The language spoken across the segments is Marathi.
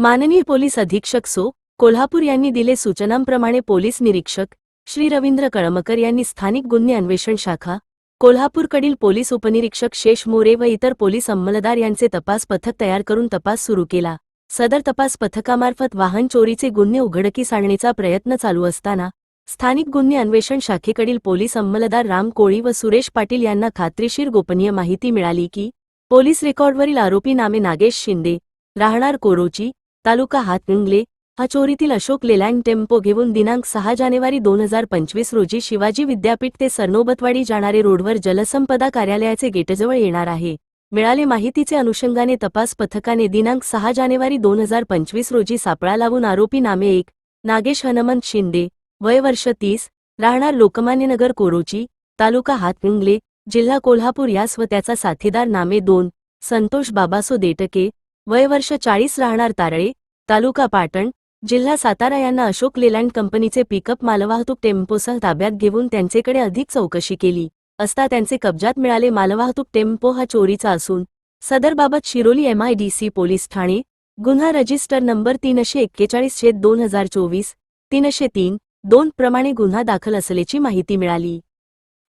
माननीय पोलीस अधीक्षक सो. कोल्हापूर यांनी दिले सूचनांप्रमाणे पोलीस निरीक्षक श्री रवींद्र कळमकर यांनी स्थानिक गुन्हे अन्वेषण शाखा कोल्हापूरकडील पोलीस उपनिरीक्षक शेष मोरे व इतर पोलीस अंमलदार यांचे तपास पथक तयार करून तपास सुरू केला. सदर तपास पथकामार्फत वाहन चोरीचे गुन्हे उघडकीस आणण्याचा प्रयत्न चालू असताना स्थानिक गुन्हे अन्वेषण शाखेकडील पोलीस अंमलदार राम कोळी व सुरेश पाटील यांना खात्रीशीर गोपनीय माहिती मिळाली की पोलीस रेकॉर्डवरील आरोपी नामे नागेश शिंदे राहणार कोरोची तालुका हातनिंगले हा चोरीतील अशोक लेलँड टेम्पो घेऊन दिनांक सहा जानेवारी दोन हजार पंचवीस रोजी शिवाजी विद्यापीठ ते सरनोबतवाडी जाणारे रोडवर जलसंपदा कार्यालयाचे गेटजवळ येणार आहे. मिळाले माहितीचे अनुषंगाने तपास पथकाने दिनांक सहा जानेवारी दोन हजार पंचवीस रोजी सापळा लावून आरोपी नामे एक नागेश हनुमंत शिंदे वय वर्ष तीस राहणार लोकमान्यनगर कोरोची तालुका हातनिंगले जिल्हा कोल्हापूर यास व त्याचा साथीदार नामे दोन संतोष बाबासो देटके वय वर्ष चाळीस राहणार तारळे तालुका पाटण जिल्हा सातारा यांना अशोक लेलँड कंपनीचे पिकअप मालवाहतूक टेम्पोसह ताब्यात घेऊन त्यांचेकडे अधिक चौकशी केली. असता त्यांचे कब्जात मिळाले मालवाहतूक टेम्पो हा चोरीचा असून सदरबाबत शिरोली एमआयडीसी पोलीस ठाणे गुन्हा रजिस्टर नंबर तीनशे एक्केचाळीस छेद दोन हजार चोवीस तीनशे तीन दोन प्रमाणे गुन्हा दाखल असल्याची माहिती मिळाली.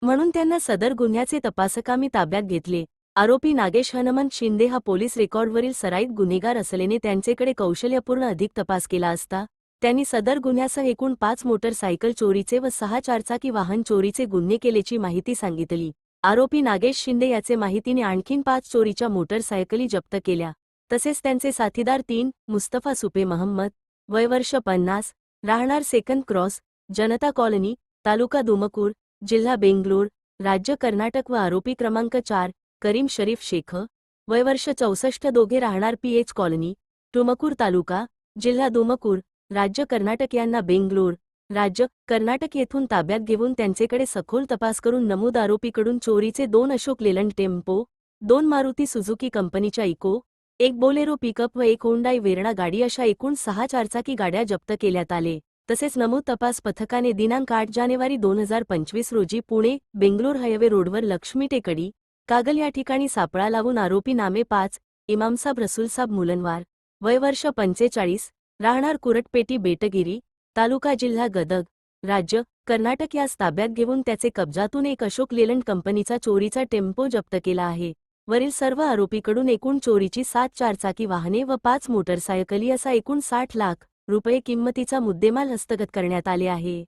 म्हणून त्यांना सदर गुन्ह्याचे तपासकामी ताब्यात घेतले. आरोपी नागेश हनुमंत शिंदे हा पोलीस रेकॉर्डवरील सराईत गुन्हेगार असल्याने त्यांचेकडे कौशल्यपूर्ण अधिक तपास केला असता त्यांनी सदर गुन्ह्यासह एकूण पाच मोटरसायकल चोरीचे व सहा चारचाकी वाहन चोरीचे गुन्हे केल्याची माहिती सांगितली. आरोपी नागेश शिंदे याचे माहितीने आणखीन पाच चोरीच्या मोटरसायकली जप्त केल्या. तसेच त्यांचे साथीदार तीन मुस्तफा सुपे महम्मद वयवर्ष पन्नास राहणार second cross Janata colony taluka Tumkur जिल्हा बेंगलोर राज्य कर्नाटक व आरोपी क्रमांक चार करीम शरीफ शेख वयवर्ष चौसष्ट दोघे राहणार पीएच कॉलनी टुमकूर तालुका जिल्हा दुमकूर राज्य कर्नाटक यांना बेंगलोर राज्य कर्नाटक येथून ताब्यात घेऊन त्यांचेकडे सखोल तपास करून नमूद आरोपीकडून चोरीचे दोन अशोक लेलंड टेम्पो दोन मारुती सुझुकी कंपनीच्या इको एक बोलेरो पिकअप व एक होंडाई वेरणा गाडी अशा एकूण सहा चारचाकी गाड्या जप्त केल्यात आले. तसेच नमूद तपास पथकाने दिनांक आठ जानेवारी दोन हजार पंचवीस रोजी पुणे बेंगलोर हायवे रोडवर लक्ष्मी टेकडी कागल या ठिकाणी सापळा लावून आरोपी नामे पाच इमामसाब रसूलसाब मुलनवार वयवर्ष पंचेचाळीस राहणार कुरटपेटी बेटगिरी तालुका जिल्हा गदग राज्य कर्नाटक यास ताब्यात घेऊन त्याचे कब्जातून एक अशोक लेलंड कंपनीचा चोरीचा टेम्पो जप्त केला आहे. वरील सर्व आरोपीकडून एकूण चोरीची सात चारचाकी वाहने व पाच मोटरसायकली असा एकूण साठ लाख रुपये किंमतीचा मुद्देमाल हस्तगत करण्यात आले आहे.